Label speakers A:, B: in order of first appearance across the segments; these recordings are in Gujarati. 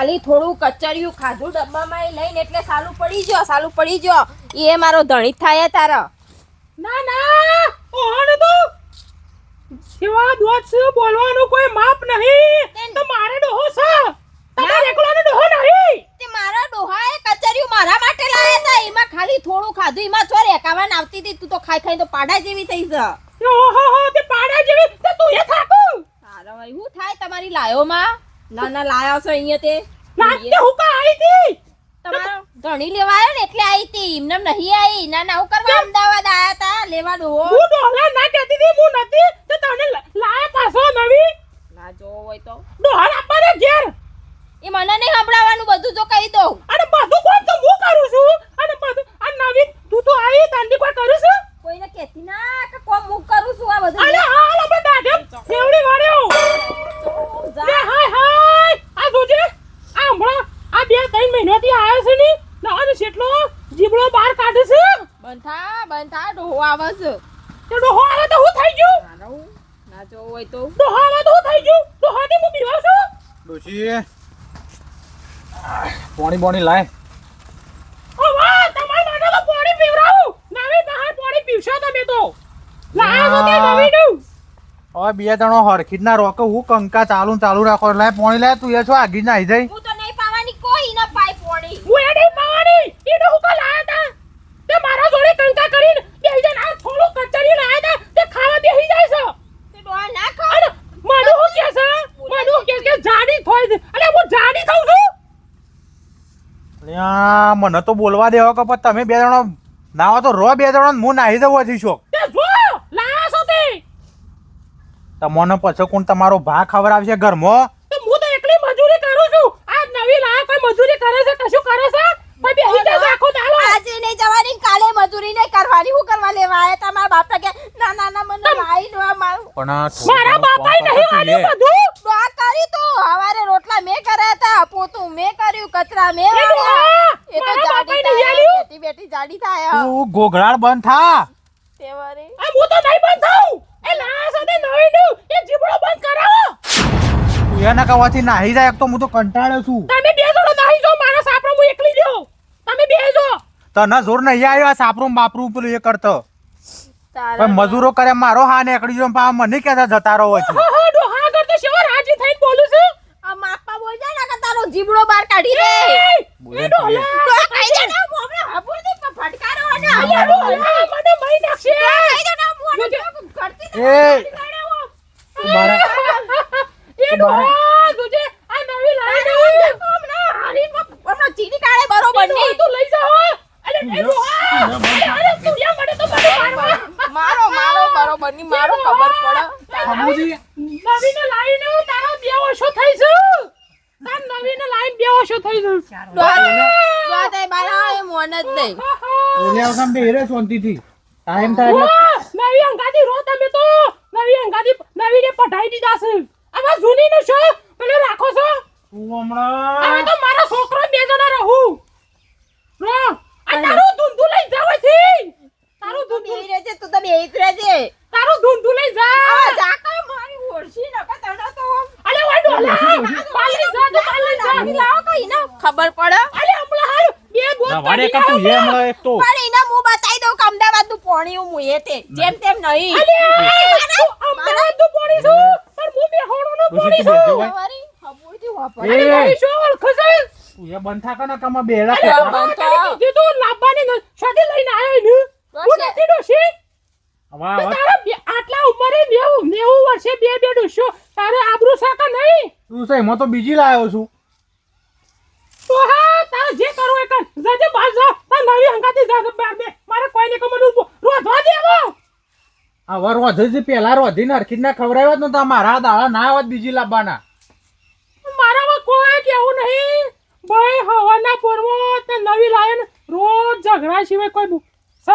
A: ખાલી થોડું કચરિયું ખાધું ડબ્બામાં એ લઈને એટલે સાલું પડી ગયો સાલું પડી ગયો. એ મારો ધણી થાય તારા.
B: ના ના ઓહણ તો સેવા છે બોલવાનું કોઈ માપ નહીં. તો મારે ડોહો છે. તમારે એકલાનો ડોહો નહીં.
A: તે મારા ડોહાએ કચરિયું મારા માટે લાયા હતા એમાં ખાલી થોડું ખાધું એમાં ચોર રેકાવાન આવતી હતી. તું તો ખાઈ ખાઈ તો પાડા જેવી થઈ જ.
B: ઓહો હો તે પાડા જેવી. તો તું એ થાકું.
A: તારા ભાઈ થાય તમારી લાયોમાં? ના ના લાયા છો અહીંયા તે?
B: નાતે હું કા આવી હતી?
A: તમારો ધણી લેવા આવ્યો ને એટલે આવી હતી. એમને નહીં આવી ના ના હું કરવા અમદાવાદ આયા તા? લેવા દો
B: હું ડોલા ના કહેતી હતી હું નથી. તો તને લાયા પાછો નવી?
A: ના જો હોય તો.
B: ડોહલ આપવાને ઘેર?
A: એ મને નહીં સંભળાવવાનું બધું જો કહી દઉં.
B: અને બધું કોણ તો હું કરું છું? અને બધું આ નવી તું તો આવી તાંડી કોઈ કરું છું
A: કોઈને કહેતી ના કે કોમ હું કરું છું આ બધું
B: અરે હાલ આપણે દાઢે ફેવડી વાળ્યો
A: જા.
B: લે હાય હાય આ જોજે આ હમણાં આ બે ત્રણ મહિનાથી આવ્યો છે ને ના જેટલો જીબડો બહાર કાઢે છે
A: બંધા બંધા ડોહો આવે છે
B: તે ડોહો આવે તો હું થઈ ગયું
A: ના ના હું ના જો હોય તો
B: ડોહો આવે તો હું થઈ ગયું ડોહાને હું પીવાવ છું
C: ડોશી પોણી બોણી લાય
B: ઓ વાહ તમારા માટે તો પાણી પીવરાવું નવી નહાર પાણી પીવશો તમે તો લાયા છો તે નવી નું.
C: હવે બે જણો હરખીત ના રોકે હું કંકા ચાલુ ચાલુ રાખો. લાય પોણી લાય તું એ છો આગી ના આવી જાય
A: હું તો નહીં પાવાની કોઈ ના પાઈ પોણી
B: હું એ નહીં પાવાની એ ડોહો કા લાયા તા તે મારા જોડે કંકા કરીને બે જણ આ થોડું કચરી લાયા તા તે ખાવા બેસી જાય છે
A: તે ડોહા ના ખાવ
B: અરે માનું હું કે છે માનું કે કે જાડી થોઈ દે અરે હું જાડી થઉં છું
C: અલ્યા, મને તો બોલવા દેવો કે પણ તમે બે જણો નાવો તો રો બે જણો હું નાહી દઉં હજી શોખ
B: તે જો લાયા છો
C: તમને પછી કોણ તમારો ભા ઘરમાં?
B: હું તો એકલી મજૂરી કરું છું. આ નવી લાયા કોઈ મજૂરી કરે છે કશું કરે છે? કોઈ બેસી જાય આખો દાડો.
A: આજે નહીં જવાની કાલે મજૂરી નહીં કરવાની. હું કરવા લેવા આયા તમારા બાપા કે ના ના ના મને લાઈ મારું.
C: પણ
B: મારા બાપાએ નહીં
C: કરતું
B: બધું
A: ડોહા કરી તું હવારે રોટલા મેં કર્યા હતા પોતું મેં કર્યું કચરા મેં
B: એ
A: વાળ્યા
B: ડોહા,
A: એ તો
B: મારા
A: જાડી
B: બાપાએ નહીં
A: થાય
B: આલ્યું?
A: બેટી બેટી જાડી થાય
C: તું ગોગળાળ બંધ થા.
A: તે
B: આ હું તો નહીં બંધ થાઉં. એ લાયા છો નવી નું એ જીબડો બંધ કરાવો.
C: એના કવાથી નાહી જાય તો હું તો કંટાળ્યો છું.
B: તમે બે જણો નાહી જાઓ મારા સાપરો હું એકલી જાઉં તમે બે જો.
C: તને જોર નહીં આવ્યો આ સાપરું ને બાપરું પેલું એ કરતો. પણ મજૂરો કરે મારો હા એકડી જો પા મને કેતા જતા રહો છે.
B: હો હો ડોહા આગળ તો શેવો રાજી થઈને બોલું છું?
A: આ માપા બોલ જાય ને તારો જીબડો બહાર કાઢી દે.
C: બોલે
B: એ
C: ને તું એ.
B: ડોહા
A: ડોહા કહી દે ને હું હમણાં હાંભળતી પણ ફટકારો અને
B: અલ્યા ડોહા મને મહી નાખશે
A: કહી દે ને હું હમણાં કરતી
C: એ! મારા
B: એ ડોહા જોજે આ નવી લાવી
A: હમણાં હારીમાં હમણાં ચીરી કાઢે બરોબર નહીં.
B: તું લઈ જાઓ અરે એ ડોહા. અરે તુડિયા મને તો
A: મારો મારો બરોબરની મારો ખબર પડે.
C: સમુજી
B: નવીને લાવીને તારો બે ઓછો થઈ છે? તાર નવીને લાવીને બે ઓછો થઈ છે?
A: ડોહા તે મારા એ મોન જ નહીં
C: ઓલે આવતા બે રે શાંતિથી. ટાઈમ થાય એટલે
B: વાહ, નવી અંગાથી રો તમે તો નવી અંગાથી નવી ને પઢાઈ દીધા છે હવે જૂની ને છો પેલો રાખો છો
C: તું
B: હવે તો મારો છોકરો બે જણા રહું. રો આ તારું ધૂંધુ લઈ જાવ છે તારું ધૂંધુ
A: લઈ રહેજે તું તો બે જ રહેજે.
B: તારું ધૂંધુ લઈ જા.
A: આ જાકા મારી ઓળશી કા તને તો.
B: અલે ઓય ડોલા પાલી જા તો પાલી જા.
A: લાવી લાવો કઈ ના ખબર પડે?
B: અલે હમણાં હાલ બે ગોત
C: ના, વારે કર તું હે હમણાં એક તો.
A: પણ એને હું બતાઈ દઉં કે અમદાવાદનું પોણી હું મુએ તે જેમ તેમ નહીં.
B: અલે તું અમદાવાદનું પોણી છું પણ હું બેહોણો નો પોણી
C: તું
B: છું.
A: વાપર
C: એ.
B: અરે ભાઈ શું ઓળખો છે?
C: એ બંધ થા કામાં બેડા
A: અરે
C: ફેંકવા.
B: કીધું તું લાવવાની લઈને આવ્યો ને હું નથી ડોશી?
C: હવે
B: તો
C: હવે
B: તારા બે- આટલા ઉંમરે નેવું નેવું વર્ષે બે બે ડોશો. તારે આબરૂ સાકા નહીં.
C: તું એમાં તો બીજી લાવ્યો છું.
B: તો હા તારે જે કરવું એ કર. જજે બહાર જા. તાર નવી હંગાતી જા તો બે. મારે કોઈને કમર રોધવા દેવો
C: આ વર રોધે પેલા રોધી નરખી ના ખવડાવ્યો જ નતા. મારા દાળા ના આવત બીજી લાવવાના
B: કેવું નહીં? ભાઈ હવાના પોરવો તે નવી લાયન રોજ ઝઘડા સિવાય કોઈ બુ-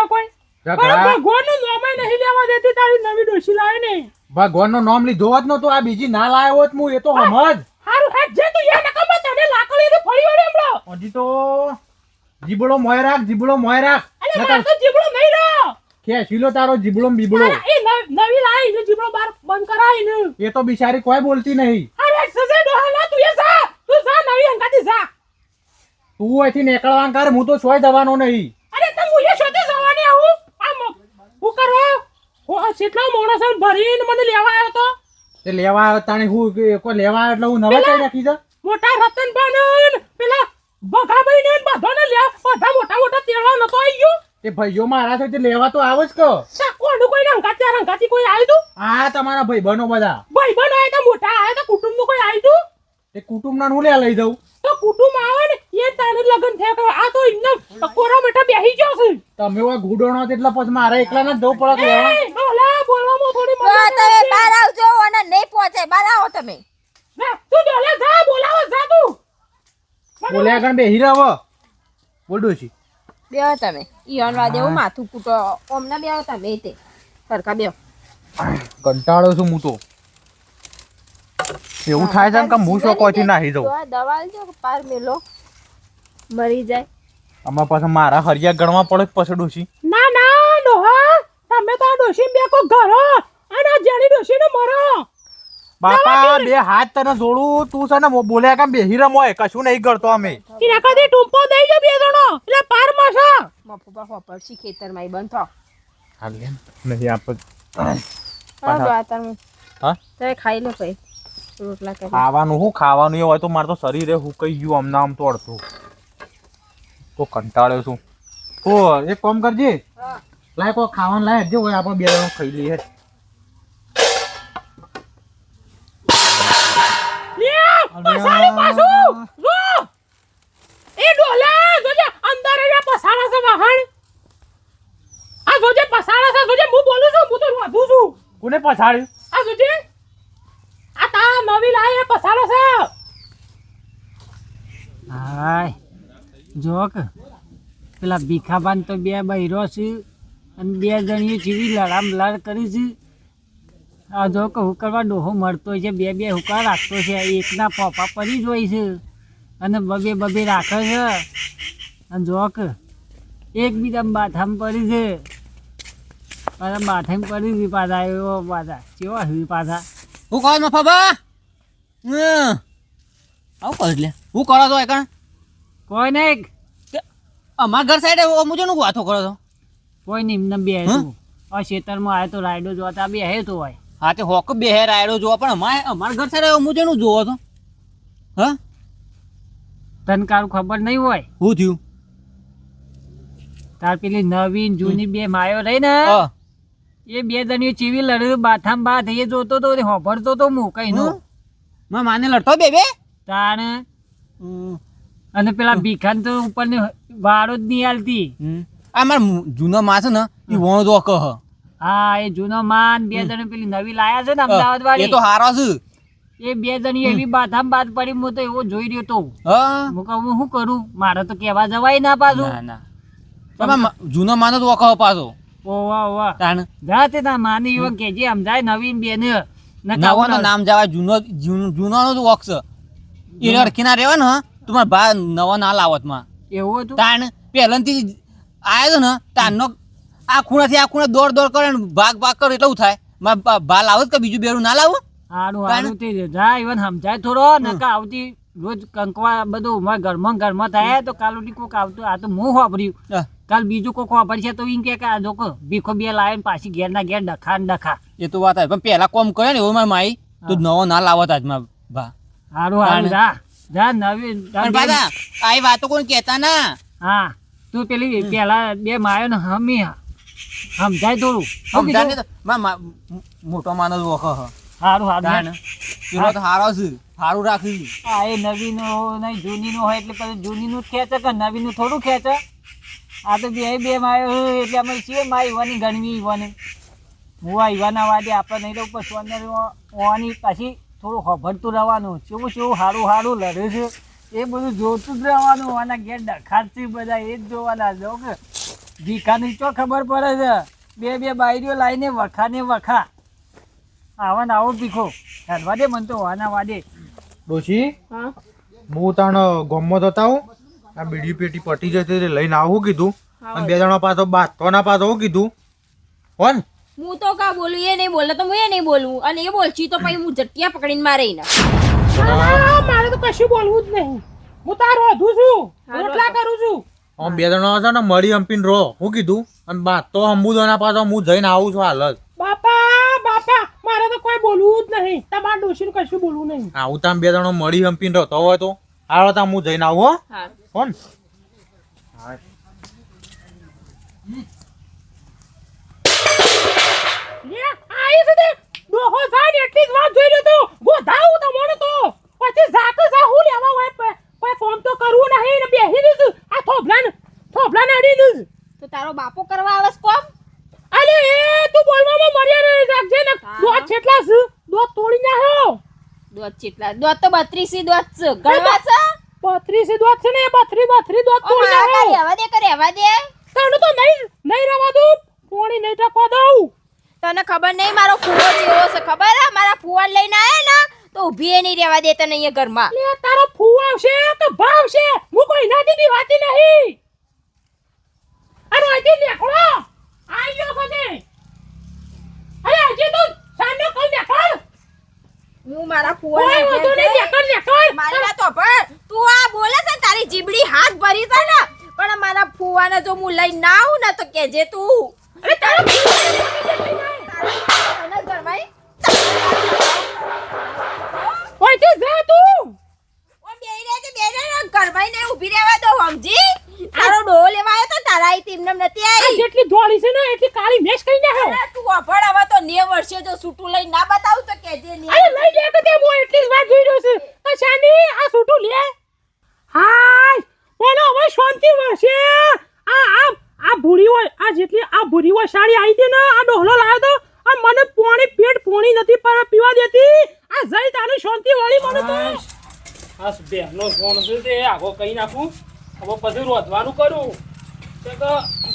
B: કોઈ? ભગવાનનું નામે નહીં લેવા દેતી તારી નવી ડોશી લાવે ને
C: ભગવાનનું નામ લીધો હોત નતો આ બીજી ના લાવ્યો હોત હું એ તો સમજ
B: હારું હેડ જે તું યા નકમ તને લાકડી ને ફળી વળે હમણાં
C: હજી તો જીબડો મોય રાખ જીબડો મોય રાખ.
B: અરે
C: નકર
B: તો જીબડો નહીં રહ્યો
C: કે શીલો તારો જીબડો બીબળો બીબડો?
B: એ નવી ને જીબડો બાર બંધ કરાય ને.
C: એ તો બિચારી કોઈ બોલતી નહીં
B: અરે સજે ડોહાલા તું એ જા. તું
C: અહીંથી નીકળવા કર હું તો સોય જવાનો નહીં.
D: અરે તમે મુએ શોધે જવાની આવું? આમ હું કરવા હો કેટલા માણસો ભરીને મને લેવા આવ્યો તો?
C: તે લેવા આવ્યો તાણે હું કોઈ લેવા આવ્યો એટલે હું નવા કઈ રાખી જા
D: મોટા રતનભાઈ પેલા બઘાભાઈ ને બધાને લે બધા મોટા મોટા તેડવા નતો આવી ગયો.
C: તે ભાઈઓ મારા છે તે લેવા તો આવો જ કે
D: કોનું કોઈ રંગાતી રંગાતી કોઈ આવ્યું તું
C: આ તમારા ભાઈ બનો બધા.
D: ભાઈ બનો તો તા મોટા આયા તો કુટુંબનું કોઈ આવ્યું તું
C: તે કુટુંબના હું લે લઈ જાઉં.
D: તો કુટુંબ આવે ને એ તારે લગન થયા કરો આ તો એમને કોરા બેઠા બેસી ગયો છે.
C: તમે ઓય ગુડોણો એટલે પછી મારે એકલા ને દો પડક લેવા.
D: એ, બોલવામાં થોડી
A: તો
D: મજા
A: તમે બહાર આવજો અને નહીં પહોંચે. બહાર આવો તમે.
D: ના, તું ડોલા જા બોલાવો જા તું.
C: બોલ્યા કણ બેહી રહો બોલડો ડોશી
A: બેહો તમે. ઈયોન વાદે હું માથું કૂટો. ઓમના બેહો તમે તે. સરખા બેહો.
C: કંટાળો છું હું તો. એવું થાય છે કે હું શું કોઈથી નાહી
A: તો દવા લેજો પાર મેલો મરી જાય.
C: અમાર પાસે મારા હરિયા ગણવા પડે પછી ડોશી?
D: ના ના ડોહા તમે તો આ ડોશી બે કો ઘરો અને જેની ડોશી ને મરો.
C: બાપા બે હાથ તને જોડું. તું છે ને બોલ્યા કામ બેહી રમો? કશું નહીં કરતો અમે.
D: એના કદી ટૂંપો દઈ જો બે જણો. એટલે પાર માસો
A: મફુબા હોપડશી ખેતરમાં ઈ બંધ થો.
C: નહીં આપ
A: હા
C: હા.
A: તમે ખાઈ લે કઈ રોટલા કરી.
C: ખાવાનું શું ખાવાનું એ હોય તો મારે તો શરીરે હું કઈ ગયું આમ આમ તો અડધું. તો કંટાળ્યો છું. તો એક કામ કરજે.
A: હા.
C: લાય કોઈ ખાવાનું લાય જે હોય આપણે બે જણ ખાઈ લઈએ.
D: લે પસાડો છે
E: હાય જોક પેલા ભીખાબાન તો બે બૈરો છે અને બે જણીએ જેવી લડામ લડ કરી છે. આ જો કે હુકરવા ડોહો મળતો છે, બે બે હુકા રાખતો છે, એકના પોપા પડી જ હોય છે અને બબે બબે રાખે છે. અને જોક એકબીજા બાથામ પડી છે. પાછા બાથામ પડી છે પાછા, એવો પાછા, કેવા હી પાછા.
F: હું કોણ હમ. આવું એટલે. હું કરો તો એકણ?
E: કોઈ નહીં.
F: અમારા ઘર સાઈડે મુજબનું વાતો કરો તો
E: કોઈ નહીં એમને બે આ ખેતરમાં તો રાયડો જોતા બે હે તો હોય.
F: હા તે હોક બે હેર આયડો જોવા પણ અમારે અમારા ઘર સાઈડે મુજબનું જોવો તો હા?
E: તને કારું ખબર નહીં હોય?
F: શું થયું?
E: તાર પેલી નવીન જૂની બે માયો રહી ને એ બે જણીઓ ચીવી લડ્યું બાથામ બાથ એ જોતો તો હોભરતો તો હું કઈ નો?
F: મેં માને લડતો બે બે?
E: તાણે. અને પેલા ભીખાન તો ઉપર વાળો જ નહીં હાલતી.
F: આ મારા જૂનો માં છે ને એ વણો કહ
E: હા. એ જૂનો માન બે જણ પેલી નવી લાયા છે ને અમદાવાદ
F: એ
E: વાળી
F: તો હારો છે.
E: એ બે જણી એવી બાથામ બાદ પડી હું તો એવો જોઈ રહ્યો તો.
F: હું.
E: કહું હું શું કરું? મારે તો કહેવા જવાય ના પાછું.
F: ના ના. તમે જૂનો માનો તો વખો પાછો.
E: ઓવા ઓવા.
F: તાણ.
E: જા તે ના માની એવો કેજે સમજાય નવીન બેન.
F: નવો નામ જવાય જૂનો જૂનો જૂનો? તો એ અડકી ના રહેવા ને તમારા ભા નવો ના લાવતમાં.
E: એવું હતું?
F: તાણ પહેલાથી આવ્યો ને તારનો આ ખૂણાથી આ ખૂણે દોડ દોડ કરે ને ભાગ ભાગ કરે એટલું થાય. મારે ભા- લાવો કે બીજું બેરું ના લાવું?
E: હારું હારું તે જા ઈવન સમજાય થોડો નકા આવતી રોજ કંકવા બધું મારા ઘરમાં ઘરમાં થાય તો કાલ ઉઠી કોક આવતું આ તો હું વાપર્યું. કાલ બીજું કોક વાપરશે તો એમ કે કે આ જોકો ભીખો બે લાવે પાછી ઘેર ના ઘેર ડખા ને ડખા.
F: એ તો વાત પણ પેલા કોમ કરે ને એવું માઈ. તું નવો ના લાવત આજમાં ભા.
E: સારું હાલ જા. જા નવી
F: પણ બાદા આ વાતો કોણ કહેતા ના?
E: હા તું પેલી પેલા બે માયો ને હમી સમજાય થોડું.
F: મા- મોટો માનો તો સારું
E: હારું
F: પેલો તો હારો છે. સારું રાખ્યું
E: હા એ નવીન નહીં જૂની નું હોય એટલે પછી જૂની નું ખેંચે કે નવી નું થોડું ખેંચે? આ તો બે બે માયો એટલે અમે છીએ માય ઈવાની ગણવી ઈવાની. હું આવ્યાના વાદે આપણે નહીં લઉં પછી અંદર ઓની પાછી થોડું હભરતું રહેવાનું. કેવું શું સારું સારું લડે છે. એ બધું જોતું જ રહેવાનું. આના ઘેર ડખાડતી બધા એ જ જોવાના. જો કે ભીખાની તો ખબર પડે છે? બે બે બાયરીઓ લાવીને વખા ને વખા. આવા ને આવો ભીખો. હેડવા દે મને તો વાના વાદે.
C: ડોશી
A: હું?
C: તાણ ગમત હતા હું આ બીડી પેટી પટી જતી લઈને આવું કીધું. અને બે જણા પાછો બાતો ના પાછો હું કીધું. હોન.
A: હું તો કા બોલું એ નહીં બોલે તો હું એ નહીં બોલું. અને એ બોલચી તો પછી હું જટિયા પકડીને મારે
D: ના, મારે તો કશું બોલવું જ નહીં. હું તાર વધુ છું. રોટલા કરું છું.
C: આમ બે જણા છે ને મળી અંપીન રહો. હું કીધું અને બા તો અંબુદોના પાછો હું જઈને આવું છું હાલ જ.
D: બાપા બાપા મારે તો કોઈ બોલવું જ નહીં. તમારા ડોશીનું કશું બોલવું નહીં.
C: આવું તામ બે જણો મળી અંપીન રહો તો હોય તો. હાલો તામ હું જઈને આવું હો.
A: હા.
C: કોણ
D: લે આઈ છે તે? ડોહો થાય ને એટલી જ વાત જોઈ રહ્યો તો. ગોધાવું તમારે તો. પછી જાતે જા હું લેવા હોય? કોઈ ફોન તો કરવું નહીં ને બેહી દીધું. આ થોભલાને થોભલાને અડી દીધું
A: તો તારો બાપો કરવા આવે છે કોમ?
D: અલે એ તું બોલવામાં મર્યાદા રાખજે ને. દોત છેટલા છે. દોત તોડી નાખ્યો
A: દોત ચેટલા દોત તો બત્રીસી દોત છે. ગણવા છે?
D: બત્રીસ દોત છે ને એ બત્રી બત્રી દોત
A: ઓ
D: તોડી
A: રહેવા દે કરે રહેવા દે?
D: તને તો નહીં નહીં રવા દઉં. પોણી નહીં ટકવા દઉં.
A: તને ખબર નહીં મારો ફુવો જેવો છે. ખબર હે? મારા ફુવા લઈને આયા ને તો ઊભી એ નહીં રહેવા દે તને અહીંયા ઘરમાં.
D: લે તારો ફુવો આવશે તો ભાવશે હું કોઈ નાથી બી વાતી નહીં. અરે હજી દેખો આઈ ગયો ખોજે અરે હજી તો સામે કઈ નીકળ.
A: હું મારા ફુવા
D: કોઈ વધુ નહીં નીકળ નીકળ.
A: મારી વાત સાંભળ. તું આ બોલે છે ને તારી જીબડી હાથ ભરી છે ને. પણ મારા ફુવાને જો હું લઈને ના આવું ને તો કેજે તું.
D: અરે તારો
B: Another one, right? કહી નાખું. હવે પછી રોધવાનું કરું. કે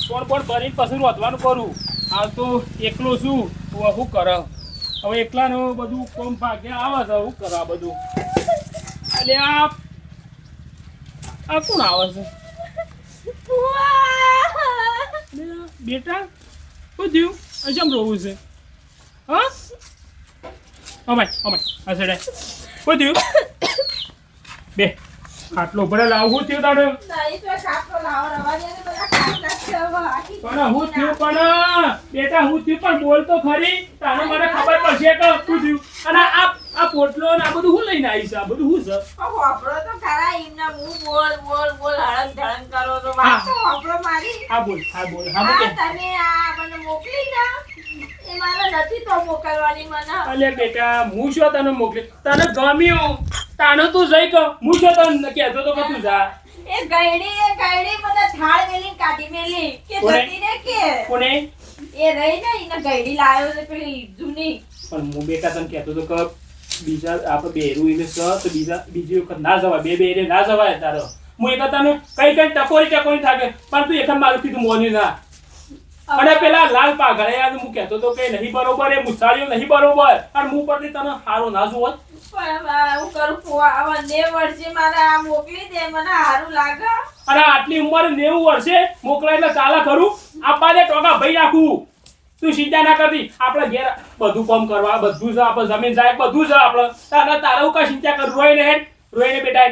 B: કોણ પણ ભરીને પછી રોધવાનું કરું. હાલ તો એકલો છું. હું શું કર હવે એકલાનું બધું કોમ ભાગે આવે છે. શું કર બધું? એટલે આ આ કોણ આવે છે? બેટા બધું અજમ રોવું છે? હા? અમાય આ સાઈડે શું થયું? બે. થયું તારે?
A: નહીં થયું ખાટલા આખી
B: પણ હું થયું પણ? બેટા હું થયું પણ બોલ તો ખરી. તારે મને ખબર પડશે કે શું થયું. અને આ આ પોટલો ને આ બધું હું લઈને આવીશ આ બધું હું છે?
A: ઓ વાપરો તો ખરા એમના મું બોલ બોલ બોલ હળંગ ઢળંગ કરો તો વાપરો મારી.
B: આ બોલ આ બોલ હા બોલ
A: તમે આ મને મોકલી ના એ મારે નથી તો મોકલવાની મને.
B: અલે બેટા હું શું તને મોકલી? તને ગમ્યું. તાનો તું જઈ કહો. હું શું તને કહેતો તો કે તું જા.
A: એ ગઈડી એ ગઈડી મને થાળ મેલી કાઢી મેલી. કે જતી ને કે?
B: કોને?
A: એ રહી ને એને ગઈડી લાયો છે પેલી જૂની.
B: પણ હું બેટા તને કહેતો તો કે બીજા આપણે બેરું એને સ તો બીજા બીજી વખત ના જવાય. બે બેરે ના જવાય તારો. હું એક તને કઈ કઈ ટકોરી ટકોરી થાકે પણ તું એક મારું કીધું મોની ના. અને પેલા લાલ પાઘડિયા હું કહેતો તો કે નહીં બરોબર એ મુસાળીઓ નહીં બરોબર. અને હું પરથી તને સારો ના જોત
A: આ હું કરું ફુવા હવે વર્ષે મારે આ મોકલી દે મને સારું લાગે.
B: અને આટલી ઉંમરે નેવું વર્ષે મોકલાય એટલે ચાલે ખરું? આપવા ટોકા ભાઈ રાખું. તું ચિંતા ના કરતી. આપણે ઘેર બધું કામ કરવા બધું છે આપણે જમીન જાય બધું છે આપણે. તારે તારે કઈ ચિંતા કર? રોઈને હેડ રોઈને બેટા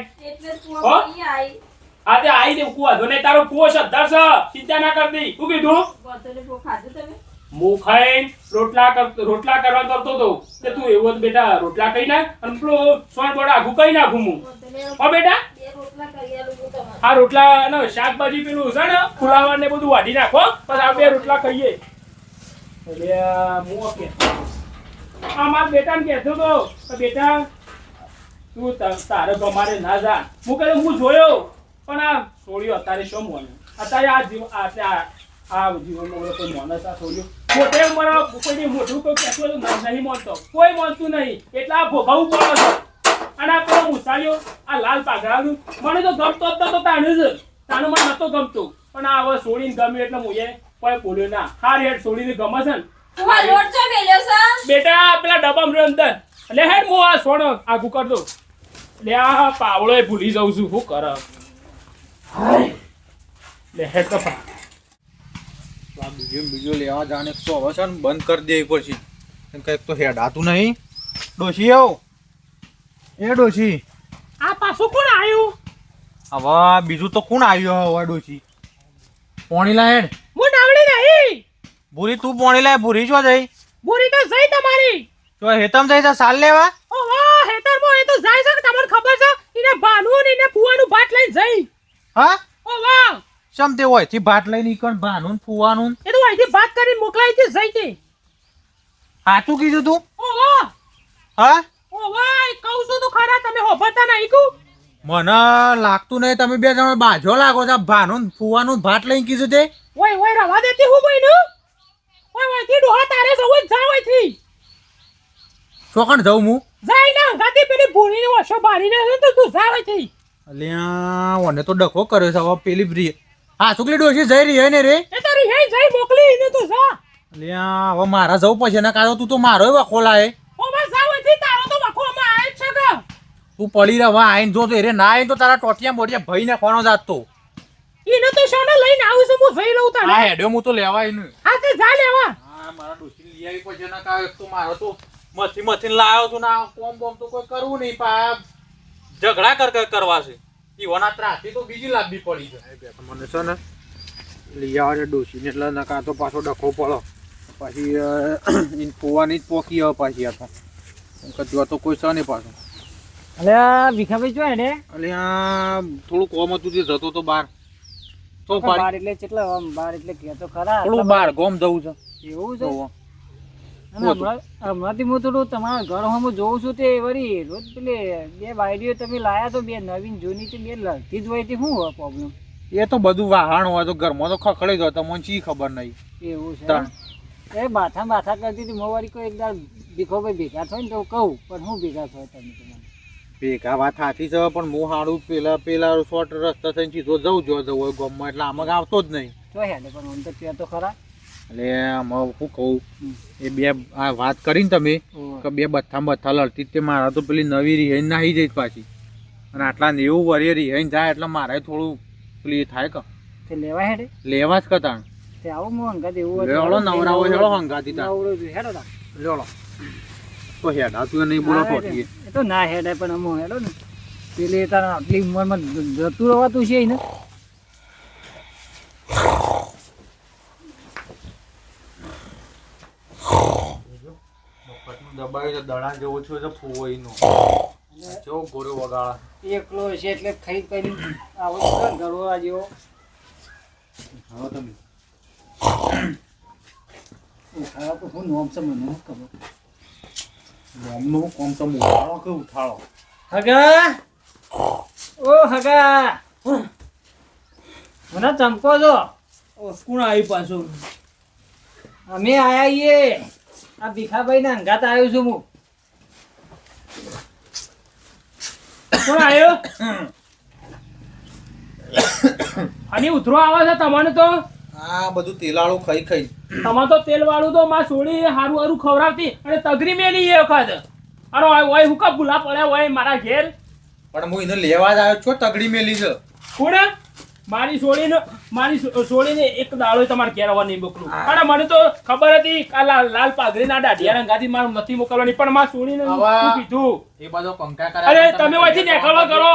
A: એટલે આવી
B: તે દે કુવા ધોને તારો કુવો છે ધર છે. ચિંતા ના કરતી. શું કીધું?
A: ગોતરે ખાધું તમે?
B: હું ખાઈને રોટલા રોટલા કરવા કરતો હતો કે તું એવું બેટા રોટલા કઈ નાખ અને પેલો સોન બોડા આઘું કઈ હું. બેટા? આ રોટલા અને શાકભાજી પેલું છે ને ફુલાવર ને બધું વાઢી નાખો, પછી આ બે રોટલા ખાઈએ. એટલે હું કે આ મારા બેટાને કહેતો તો બેટા, તું તારે તો અમારે ના જા. હું કહે, હું જોયો, પણ આ છોડ્યો અત્યારે શું મોને? અત્યારે આ જીવ આ આ જીવનમાં કોઈ મોનસ આ છોડ્યો મોટે મારા કોઈને મોઢું કોઈ કહેતું તો નહીં માનતો કોઈ માનતું નહીં. એટલે આ ભોગાવું પડે છે. અને આ પેલો મુસાલ્યો આ લાલ પાઘડાનું મને તો ગમતો જ નતો તાનું જ. તાનું મને નતો ગમતું. પણ આ હવે છોડીને ગમ્યું એટલે હું એ કોઈ બોલ્યો ના. હાર હેડ છોડીને ગમે છે ને. બેટા પેલા રહ્યો અંદર. લે હેડ હું આ સોનો આગું કર દઉં. લે આ પાવળો ભૂલી જાઉં છું. શું કરે. લે હેડ તો
C: આ બીજો બીજો લેવા જાણે તો હવે છે ને બંધ કરી દેવી પડશે એમ કંઈક તો હેડાતું નહીં. ડોશી આવ. એ ડોશી.
D: આ પાછું કોણ આવ્યું?
C: હવે બીજું તો કોણ આવ્યું હવે ડોશી? પોણી લાય
B: હું નાવડી નહીં.
C: ભૂરી તું પોણી લાય ભૂરી છો જઈ.
B: ભૂરી તો જઈ તમારી.
C: તો હેતમ જઈ છે સાલ લેવા.
B: ઓ વાહ હેતરમાં એ તો જાય છે તમને ખબર છે? એને ભાનુ ને એને ફુવાનું ભાત લઈને જઈ.
C: હા?
B: ઓ વાહ
C: ચમ તે હોયથી ભાત લઈ નીકળ ભાનું ને ફુવાનું
B: એ તો અહીંથી ભાત કરીને મોકલાય છે જઈ તે
C: સાચું કીધું તું?
B: ઓ વાહ
C: હા?
B: ઓ વાહ કહું છું તો ખરા તમે હોભરતા નહીં કુ
C: મને લાગતું નહીં તમે બે જણા બાજો લાગો છો ભાનું ને ફુવાનું ભાત લઈને કીધું તે?
B: ઓય ઓય રવા દેતી હું બોયનું? ઓય ઓયથી ડોહા તારે જવું જ ઓયથી
C: ચોકણ જઉં હું?
B: જાય ના ગાતી પેલી ભૂરીને વશો બારીને તો તું જા ઓયથી
C: અલ્યા ઓને તો ડખો કર્યો છે હવે પેલી હા સુકલી ડોશી જઈ રહી હે ને રે?
B: એ તારી હે જઈ મોકલી ને તું જા.
C: લ્યા હવે મારા જવું પછી ને કાઢો તું તો મારો વખો લાય
B: ઓ બસ જા ઓયથી તારો તો વખો માં જ છે કે.
C: તું પડી રહે આઈન જો તો એરે ના આઈન તો તારા ટોટિયા મોટિયા ભઈ ને ખોણો તો.
B: એને તો શોને લઈને આવું છું હું જઈ લઉં
C: હા
B: તારે
C: હેડ્યો હું તો લેવાય ને
B: હા તે જા લેવા.
C: હા મારા ડોશી લઈ આવી પછી ને કાઢો તો મારો તો મથી મથી લાવ્યો તું ના કોમ બોમ તો કોઈ કરવું નહીં પા ઝઘડા કર કર કરવા છે. ઈવાના ત્રાસી તો બીજી લાંબી પડી છે. મને છે ને લઈ આવે ડોશી ને એટલે નકા તો પાછો ડખો પડો. પછી ઇન ફોવાની જ પોકી આવે પાછી આ તો. કદવા તો કોઈ છે નહીં પાછું.
E: અલે ભીખાભાઈ જો ને
C: અલ્યા આ થોડું કોમ હતું તે જતો તો બાર. તો
E: બાર. એટલે કેટલા બાર એટલે કે તો ખરા.
C: થોડું બાર ગોમ જવું છે.
E: એવું છે? હમણાંથી હું થોડું તમારા ઘર હું જોઉં છું તે વળી રોજ પેલી બે બાયડીઓ તમે લાયા તો બે નવીન જૂની તે બે લડતી જ હોય તે શું પ્રોબ્લેમ
C: એ તો બધું વાહણ હોય તો ઘરમાં તો ખખડી જાય તમને ચી ખબર નહીં.
E: એવું છે? એ માથા માથા કરતી હતી મોવારી કોઈ એકદાર ભીખો ભાઈ ભેગા થાય ને તો કહું પણ હું ભેગા થાય તમે તમારે?
C: ભેગા વાત સાચી છે પણ હું હાડું પેલા પેલા શોર્ટ રસ્તા થઈને સીધો જવું જો જવું હોય ગમમાં એટલે આમાં આવતો જ નહીં.
E: તો હેડે પણ આમ તો ત્યાં તો ખરા.
C: એટલે શું કહું? એ બે આ વાત કરીને તમે કે બે બથ્થા બથ્થા લડતી તે મારા તો પેલી નવી રિહાઈન નાહી જઈ પાછી. અને આટલા નેવું વરે રિહાઈન જાય એટલે મારે થોડું પેલી થાય કે.
E: તે લેવા હેડે?
C: લેવા જ કતાણ
E: તે આવું હું હંગાત એવું
C: લેવડો નવરાવો
E: તે
C: હેડો હંગાતી. લેવડો તો હેડા તું નહીં બોલો
E: એ. તો ના હેડે પણ અમો હેડો ને. પેલી તારા આટલી ઉંમરમાં જતું રહેવાતું છે ને
C: દબાવી તો દડા જેવો છું તો ફૂવોઈનો. જો ગોરો વગાડા.
E: એકલો છે એટલે ખાઈ કરી આવો તો ગળવા જેવો.
C: હવે તમે.
E: ઉઠાડો તો હું નોમ છે મને ખબર ખબર?
C: ગામનો કોમ તો ઉઠાડો કે ઉઠાડો?
E: હગા! ઓ હગા! મને ચમકો છો?
G: કોણ આવી પાછું?
E: અમે આયા છીએ આ ભીખાભાઈ ના અંગાત આવ્યો છું હું.
B: કોણ આવ્યો? અને ઉતરો આવે છે તમને તો?
C: આ બધું તેલાળું ખાઈ ખાઈ.
B: તમારે તો તેલ વાળું તો માં છોડી હારું હારું ખવડાવતી અને તગરી મેલી એ વખત. અરે ઓય ઓય હું કા ભૂલા પડ્યા હોય મારા ઘેર?
C: પણ હું એને લેવા જ આવ્યો છો તગડી મેલી છે.
B: કોણ? મારી સોડીને મારી સો- સોડીને એક દાડો તમારે ઘેર આવવા નહીં મોકલું અને મને તો ખબર હતી આ લાલ પાઘરી ના દાઢિયા રંગાથી મારું નથી મોકલવાની પણ મારી
C: આવા-
B: કીધું?
C: એ બધો કંકા કરે
B: અરે તમે અહીંથી નીકળવા કરો.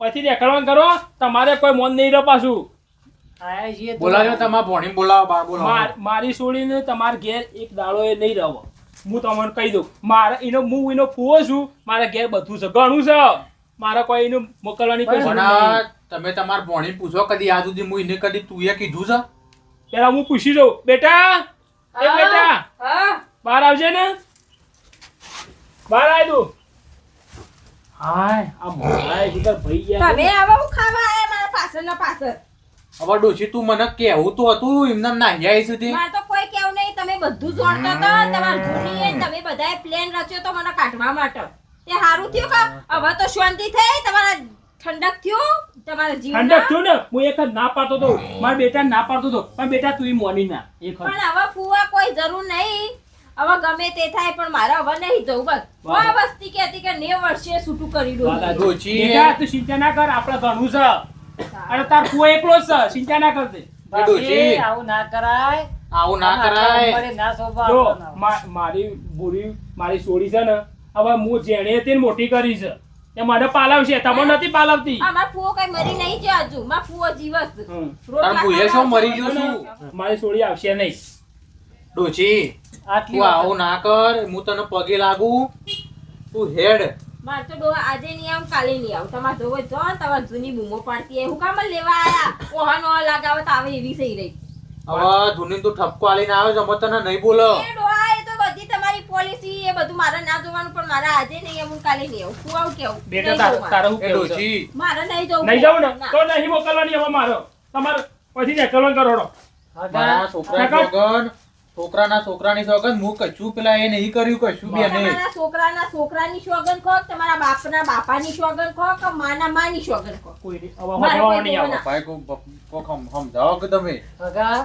B: અહીંથી નીકળવા કરો તમારે કોઈ મોન નહીં રહે પાછું.
C: બોલાવ્યો તમારા ભોણી બોલાવો બાર બોલાવો.
B: માર- છોડીને તમારા ઘેર એક દાડો એ નહીં રહો હું તમને કહી દઉં મારે એનો હું એનો ફુવો છું મારા ઘેર બધું છે ઘણું છે. મારે કોઈ એનું મોકલવાની કોઈ જરૂર
C: પણ તમે તમારા ભોણી પૂછો કદી આ સુધી હું એને કદી તું એ કીધું છે?
B: પેલા હું પૂછી જોઉં. બેટા એ બેટા બહાર આવજે ને. બહાર આવી તું. હાય આ મોઢાએ જીગર ભઈ ગયા
A: તમે આવા ખાવા આયા મારા પાછળ ના પાછળ.
C: હવે ડોશી તું મને કેવું તો હતું એમને નાહી આવી સુધી.
A: મારે તો કોઈ કેવું નહીં તમે બધું જોડતો તો તમારા જૂનીએ તમે બધાએ પ્લેન રચ્યો તો મને કાઢવા માટે. તે હારું થયું કે હવે તો શાંતિ થઈ તમારા ઠંડક થયું તમારા જીવન
B: ઠંડક થયું ને હું એક જ ના પાડતો તો મારા બેટા ના પાડતો તો પણ બેટા તું મોની ના એક
A: પણ હવે ફુવા કોઈ જરૂર નહીં. હવે ગમે તે થાય પણ મારા હવે નહીં જવું બસ. આ વસ્તી કહેતી કે ને વર્ષે છૂટું કરી
C: દો
B: બેટા તું ચિંતા ના કર આપણે ઘણું છે. અને તાર ફૂવા એકલો છે ચિંતા ના કરજે.
E: આવું ના કરાય.
C: આવું ના કરાય.
B: મારી બુરી મારી સોડી છે ને હવે હું જેણે તેને મોટી કરી છે. એ મને પાલાવશે તમને નથી પાલાવતી?
A: અમાર ફુઓ કઈ મરી નહીં છે હજુ. માર ફુઓ જીવસ.
C: તાર ભૂયે શું મરી ગયો છું?
B: મારી સોળી આવશે નહીં.
C: ડોચી
E: આટલી
C: આવો ના કર હું તને પગે લાગુ. તું હેડ.
A: માર તો ડો આજે નહીં આવું કાલે નહીં આવું. તમારે જોવો જો તમાર જૂની બૂમો પાડતી. હું કામ લેવા આયા? ઓહનો લગાવે તો આવે એવી સહી રહી.
C: હવે ધૂની તું ઠપકો આલીને આવે છે અમે તને નહીં બોલો.
A: એ એ તો બધી તમારી પોલિસી એ બધું મારે ના જોવાનું પણ મારે આજે નહીં હું કાલે નહીં આવું. શું આવું કેવું
B: બેટા
A: નહીં
B: તારે. તારે કેવું છે?
A: મારે નહીં જવું.
B: નહીં જવું ને? તો નહીં મોકલવાની હવે મારો. તમારે પછી નેકલવાનું કરો
C: મારા છોકરા છોકરાના છોકરાની સોગન હું કશું પેલા એ નહીં કર્યું કશું બી નહીં
A: છોકરાના છોકરાની સોગન ખો તમારા બાપના બાપાની સોગન ખો કે માના માની સોગન ખો?
B: કોઈ. હવે
C: ભાઈ કો કોક હમ જાઓ કે તમે?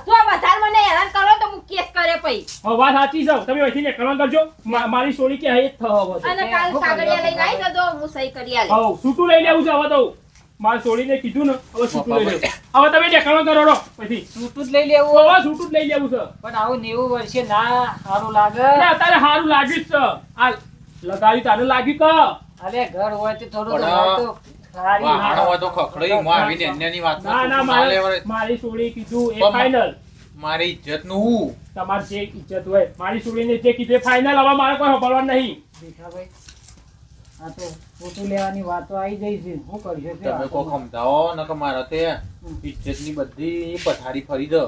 A: તો વધારે મને હેરાન કરો તો હું કેસ કરે પઈ
B: હો વાત સાચી છે. તમે ને નેકલવાનું કરજો. મારી સોળી કે હે થવા દો.
A: અને કાલ કાગળિયા લઈને આવી જજો હું સહી કરી આલે
B: હો છૂટું લઈ લેવું છે હવે તો. મારી સોળીને કીધું ને હવે છૂટું લઈ લેવું. હવે તમે નેકલવાનું કરો રો પછી.
E: છૂટું જ લઈ લેવું.
B: હવે છૂટું જ લઈ લેવું છે
E: પણ આવું નેવું વર્ષે ના સારું લાગે.
B: એટલે અત્યારે સારું લાગ્યું જ છે આ લગાવી તારે લાગ્યું કે?
E: અરે ઘર હોય તો થોડું તો
B: ના ના મારે મારી સોળી કીધું એ ફાઇનલ
C: મારી ઇજ્જતનું હું?
B: તમારે જે ઈજ્જત હોય. મારી સોળીને જે કીધું ફાઈનલ ફાઇનલ હવે મારે કોઈ સાંભળવાનું નહીં.
E: ભાઈ આ તો ફોટો લેવાની વાતો આવી ગઈ છે. શું કરશે
C: તમે કોક સમજાવો કે મારા તે ઇજ્જતની બધી પથારી ફરી દો.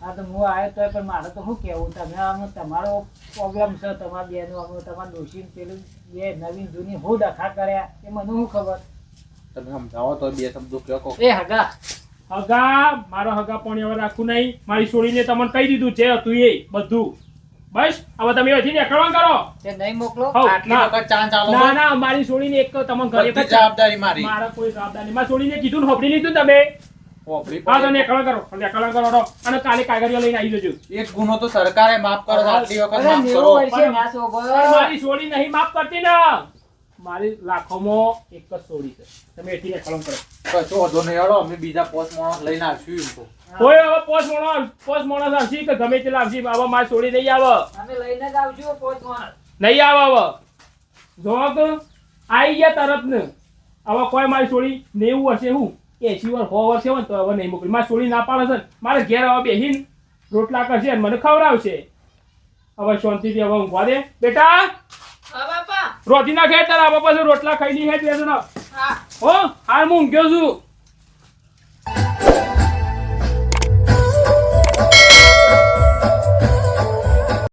E: હા તો હું આવ્યો તો પણ મારે તો શું કહેવું? તમે આમ તમારો પ્રોબ્લેમ છે તમારા બેનો આમ તમારા દોષી પેલું બે નવીન જૂની હું દખા કર્યા એ મને શું ખબર?
C: તમે સમજાવો તો બે શબ્દો કયો કહો
E: એ હગા.
B: હગા મારો હગા પણ હવે રાખું નહીં. મારી છોડીને તમને કહી દીધું છે હતું એ બધું. બસ હવે તમે હજી નીકળવાનું કરો.
E: તે નહીં મોકલો.
C: આટલી વખત ચાંદ ચાલો
B: ના ના મારી સોળીને એક તમને ઘરે
C: પર જવાબદારી મારી.
B: મારા કોઈ જવાબદારી મારી સોળીને કીધું ને હોપડી લીધું તમે.
C: વાપરી
B: હા તો
C: પડી.
B: કરો અને કાલે કાગળિયા લઈને આવી જજો.
C: એક ગુનો તો સરકારે માફ કરો આટલી વખત માફ કરો.
B: મારી સોળી નહીં માફ કરતી ને. મારી લાખોમાં એક જ સોડી છે. તમે એથી કલમ કરો.
C: કશો વાંધો નહીં હેડો અમે બીજા પોસ્ટ માણસ લઈને આવશું એમ તો.
B: કોઈ હવે પોસ્ટ મોણસ પોસ્ટ મોણસ આવશે કે ગમે તે આવશે હવે મારી સોડી નહીં આવે.
E: અમે લઈને જ આવજો પોસ્ટ માણસ.
B: નહીં આવે હવે. જો તો આવી ગયા તરત ને હવે કોઈ મારી સોડી નેવું વર્ષે હું એસી વર્ષ સો વર્ષે હોય તો હવે નહીં મોકલી. મારી સોડી ના પાડે છે મારે ઘેર હવે બેસીને રોટલા કરશે અને મને ખવડાવશે. હવે શાંતિથી હવે ઊંઘવા દે. બેટા!
A: હા બાપા
B: રોટી ના ખેર તારા બાપા રોટલા ખાઈ લી હે બે જણા.
A: હા.
B: હો હાલ હું ઊંઘ્યો છું.